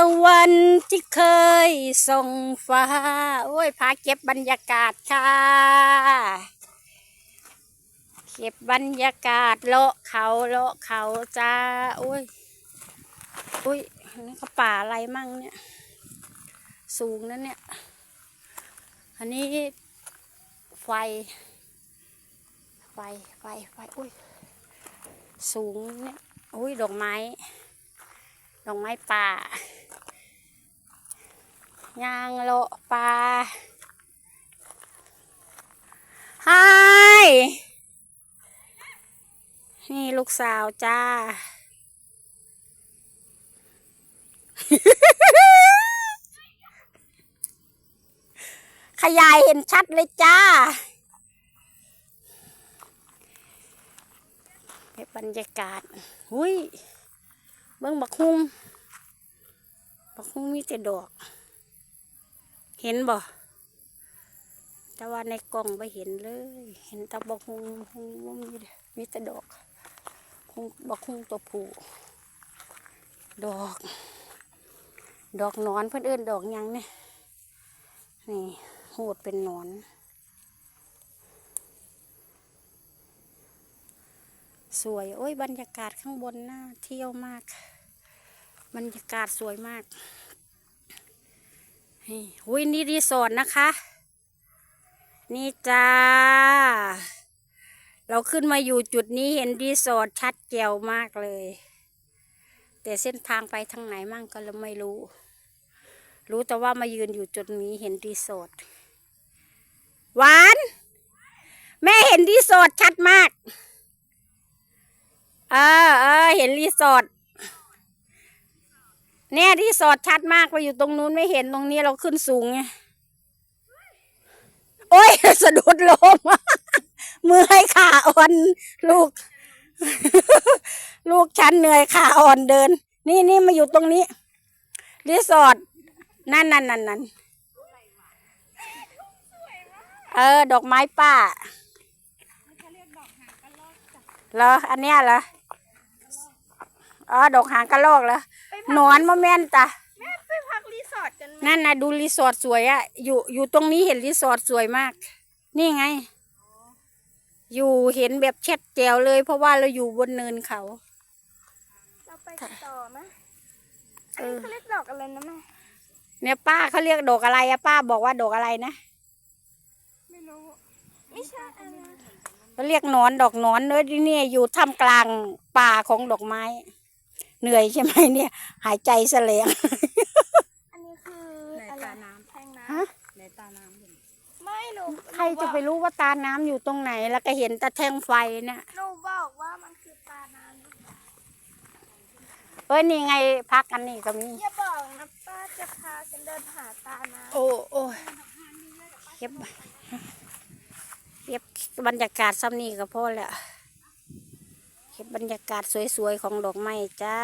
ะวันที่เคยส่องฟ้า โอ้ยพาเก็บบรรยากาศค่ะ เก็บบรรยากาศเลาะเขาเลาะเขาจ้าโอ้ยอุ้ยนี่เขาป่าอะไรมั่งเนี่ย สูงนั่นเนี่ย อันนี้ไฟ ไฟ ไฟ ไฟอุ้ย สูงเนี่ย อุ้ยดอกไม้ดอกไม้ป่า ยางโลป่าฮายนี่ลูกสาวจ้า ขยายเห็นชัดเลยจ้าบรรยากาศหุยเบิ้งบักฮุงบักฮุงมีแต่ดอก เห็นบ่แต่ว่าในกล่องไม่เห็นเลย เห็นแต่บกฮงฮงบ่มีมีแต่ดอกฮงบกฮงตัวผู้ดอก ดอกหนอนเพื่อนเอิ้นดอกยังเนี่ยนี่โหดเป็นหนอน สวย โอ้ยบรรยากาศข้างบนน่าเที่ยวมาก บรรยากาศสวยมาก นี่อุ้ยนี่รีสอร์ทนะคะ นี่จ้า เราขึ้นมาอยู่จุดนี้เห็นรีสอร์ทชัดแจ๋วมากเลย แต่เส้นทางไปทางไหนมั่งก็เราไม่รู้ รู้แต่ว่ามายืนอยู่จุดนี้เห็นรีสอร์ทหวาน แม่เห็นรีสอร์ทชัดมาก เออเออเห็นรีสอร์ท เนี่ยรีสอร์ทชัดมากไปอยู่ตรงนู้นไม่เห็นตรงนี้เราขึ้นสูงไงโอ้ยสะดุดลมมือให้ขาอ่อนลูก ลูกฉันเหนื่อยขาอ่อนเดิน นี่นี่มาอยู่ตรงนี้รีสอร์ทนั่นนั่นนั่นนั่นเออ ดอกไม้ป้าเหรออันเนี้ยเหรออ๋อดอกหางกระรอกเหรอ นอนมะแม่นจ้ะแม่ไปพักรีสอร์ทกันไหมนั่นนะดูรีสอร์ทสวยอะอยู่อยู่ตรงนี้เห็นรีสอร์ทสวยมาก นี่ไง อยู่เห็นแบบเช็ดแจวเลย เพราะว่าเราอยู่บนเนินเขา เราไปกันต่อไหมเออันอนี้เขาเรียกดอกอะไรนะแม่เนี่ยป้าเขาเรียกดอกอะไรอะป้าบอกว่าดอกอะไรนะไม่รู้ไม่ใช่อันนั้นเขาเรียกหนอนดอกหนอนเนอะที่เนี่ยอยู่ท่ามกลางป่าของดอกไม้ เหนื่อยใช่ไหมเนี่ย หายใจแสลง อันนี้คือในอะไรตาน้ำแทงน้ฮะในตาน้ำอยู่ำไม่หนูใครจะไปรู้ว่าตาน้ำอยู่ตรงไหน แล้วก็เห็นแต่แท่งไฟเนี่ยหนูบอกว่ามันคือตาน้ำเอ้ยนี่ไงพักกันนี่ก็มีอย่าบอกนะป้าจะพากันเดินหาตาน้ำโอ้โอ้ยเก็บเก็บบรรยากาศซ้ำนี่ก็พอแล้ว เก็บบรรยากาศสวยๆ ของดอกไม้จ้า